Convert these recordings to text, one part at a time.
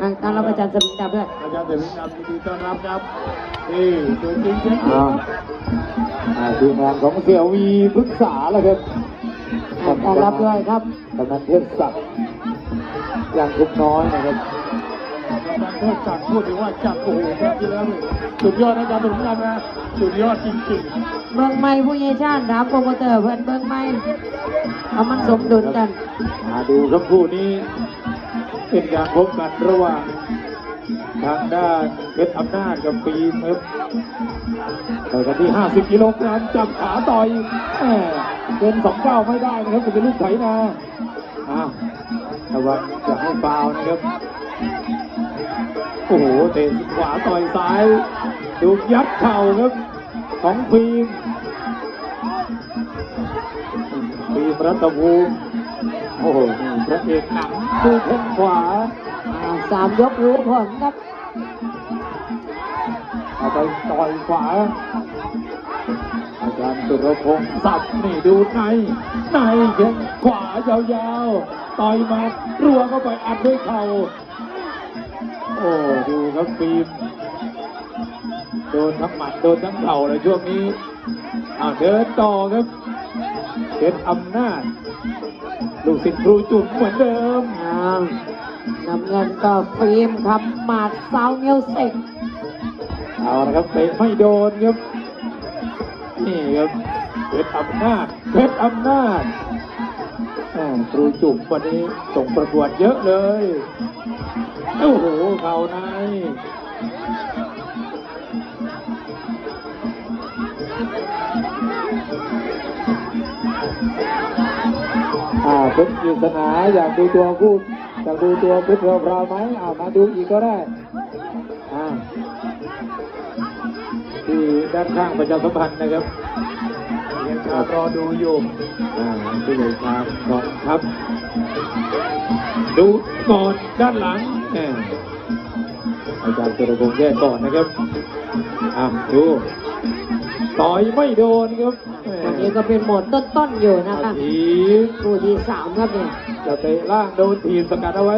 อะตอนรับอาจารย์สมิงดาด้วยอาจารย์เดวิดนำยินดีต้อนรับครับนี่ตัวจริงเสียงจริงอ่าครับอ่าทีมงานของเสี่ยวีปรึกษาแล้วครับอะต้อนรับด้วยครับกำนันเทพศักดิ์อย่างทุกน้อยนะครับอาจารย์เทพศักดิ์พูดถึงว่าจัดโอ้โหจริงๆแล้วนี่สุดยอดนะอาจารย์เดวิดนำนะสุดยอดจริงเมืองใหม่ผู้ใหญ่ชาติถามโปรโมเตอร์เพื่อนเมืองใหม่เอามันสมดุลกันมาดูครับคู่นี้ เป็นการพบกันระหว่างทางด้านเพชรอำนาจกับปีมครับต่อกันที่ 50 กิโลกรัมจับขาต่อยเกินสองเก้าไม่ได้นะครับจะเป็นลูกไถนาอ้าวระวังจะให้ฟาวนะครับ โอ้โหเตะขวาต่อยซ้าย ดูยัดเข่าครับของฟิล์มฟิล์มรัตภูมิ โอ้โหพระเอกหนังดูแข้งขวาอ่าสามยกรู้ผลครับเอาไปต่อยขวา อาจารย์สุรพงศ์สับนี่ดูในในแข้งขวายาวๆ ต่อยหมารัวเข้าไปอัดด้วยเข่า โอ้ดูครับฟิล์มโดนทั้งหมัดโดนทั้งเข่าเลยช่วงนี้อ่าเดินต่อครับเพชรอำนาจ ลูกศิษย์ครูจุ๋มเหมือนเดิมอ่านำเงินก็ฟิล์มครับหมาดซาวมิวสิกเอาละครับเตะไม่โดนครับ นี่ครับเพชรอำนาจเพชรอำนาจอ่าครูจุ๋มวันนี้ส่งประกวดเยอะเลย โอ้โหเข่าใน อ่าเพชรกฤษณาอยากดูตัวคู่อยากดูตัวเพชรเราไหมอ่ามาดูอีกก็ได้อ่าที่ด้านข้างประชาสัมพันธ์นะครับยังจะรอดูอยู่อ่าที่เลยครับกองครับดูก่อนด้านหลังอาจารย์สุรพงษ์แยกก่อนนะครับอะดู ต่อยไม่โดนครับแหมวันนี้ก็เป็นโหมดต้นๆอยู่นะคะทีมคู่ที่สามครับเนี่ยจะเตะล่างโดนทีมสกัดเอาไว้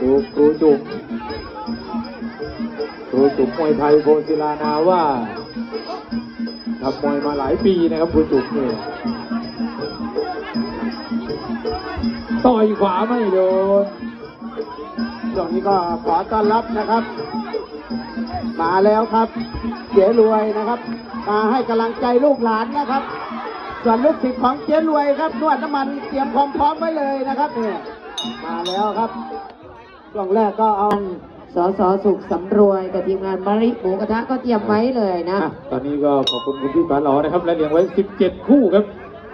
ดูครูจุ๋มครูจุ๋มมวยไทยโพศิลานาว่าทำมวยมาหลายปีนะครับครูจุ๋มเนี่ยต่อยขวาไม่โดน ช่วงนี้ก็ขอต้อนรับนะครับ มาแล้วครับ เจ๊รวยนะครับ มาให้กำลังใจลูกหลานนะครับ ส่วนลูกศิษย์ของเจ๊รวยครับนวดน้ำมันเตรียมความพร้อมไว้เลยนะครับเนี่ยมาแล้วครับช่วงแรกก็เอาสอสอสุขสำรวยกับทีมงานมาริหมูกระทะก็เตรียมไว้เลยนะ อะตอนนี้ก็ขอบคุณคุณพี่ปาหลอนะครับและเรียงไว้ 17 คู่ครับ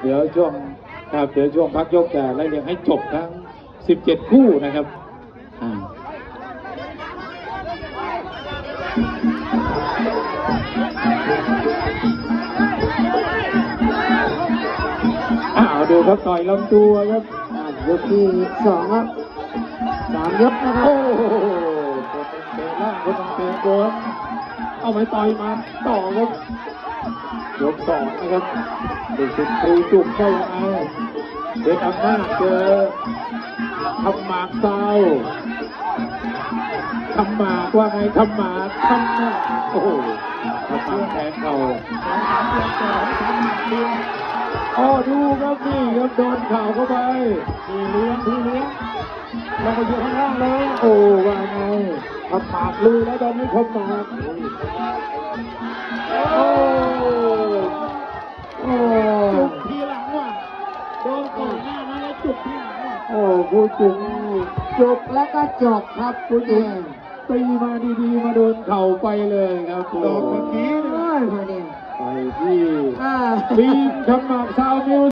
เดี๋ยวช่วงครับเดี๋ยวช่วงพักยกจะไล่เรียงให้จบทั้ง 17 คู่นะครับ อ้าวดูครับต่อยลำตัวครับอ่ายกที่สองครับสามยกนะครับโอ้โหคนหนึ่งเตะล่างคนหนึ่งเตะบนเอาไปต่อยมาต่อครับยกสองนะครับเดูสิครูจุกเข้ายังไงเป็นอำนาจเจอ ทำหมากเศร้าทำหมากว่าไงทำหมากทำหมากโอ้โหทำหมากแทงเข่าอ๋อดูครับนี่ครับโดนเข่าเข้าไปพี่เลี้ยงพี่เลี้ยงเราก็อยู่ข้างล่างเลยโอ้ว่าไงทำหมากลุยแล้วตอนนี้ทำหมากโอ้โอ้ จุกทีหลังว่ะโดนก่อนหน้านั้นแล้วจุกทีหลังว่ะ โอ้ผู้จุงจบแล้วก็จบครับคุณเองตีมาดีๆ มาโดนเข่าไปเลยครับโดนเมื่อกี้โอ้เนี่ยยมาเนี่ยไปที่อ่าบีมทำหมากซาวมิว